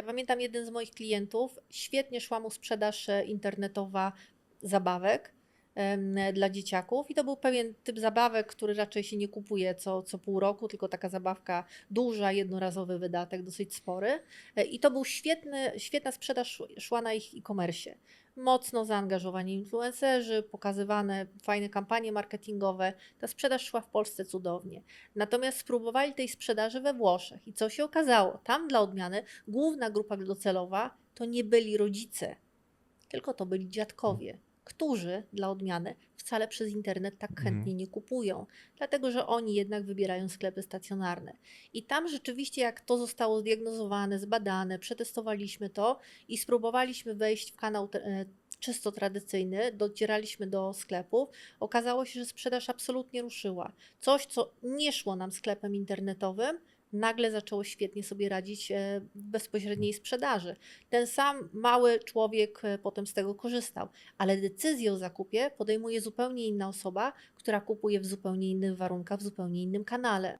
Ja pamiętam jeden z moich klientów, świetnie szła mu sprzedaż e, internetowa zabawek dla dzieciaków i to był pewien typ zabawek, który raczej się nie kupuje co, co pół roku, tylko taka zabawka duża, jednorazowy wydatek, dosyć spory. E, I to był świetny, świetna sprzedaż szł- szła na ich e-commerce. Mocno zaangażowani influencerzy, pokazywane fajne kampanie marketingowe. Ta sprzedaż szła w Polsce cudownie. Natomiast spróbowali tej sprzedaży we Włoszech i co się okazało? Tam dla odmiany główna grupa docelowa to nie byli rodzice, tylko to byli dziadkowie, którzy dla odmiany wcale przez internet tak Mhm. chętnie nie kupują, dlatego że oni jednak wybierają sklepy stacjonarne. I tam rzeczywiście, jak to zostało zdiagnozowane, zbadane, przetestowaliśmy to i spróbowaliśmy wejść w kanał e, czysto tradycyjny, docieraliśmy do sklepów, okazało się, że sprzedaż absolutnie ruszyła. Coś, co nie szło nam sklepem internetowym, nagle zaczęło świetnie sobie radzić e, w bezpośredniej sprzedaży. Ten sam mały człowiek e, potem z tego korzystał, ale decyzję o zakupie podejmuje zupełnie inna osoba, która kupuje w zupełnie innych warunkach, w zupełnie innym kanale.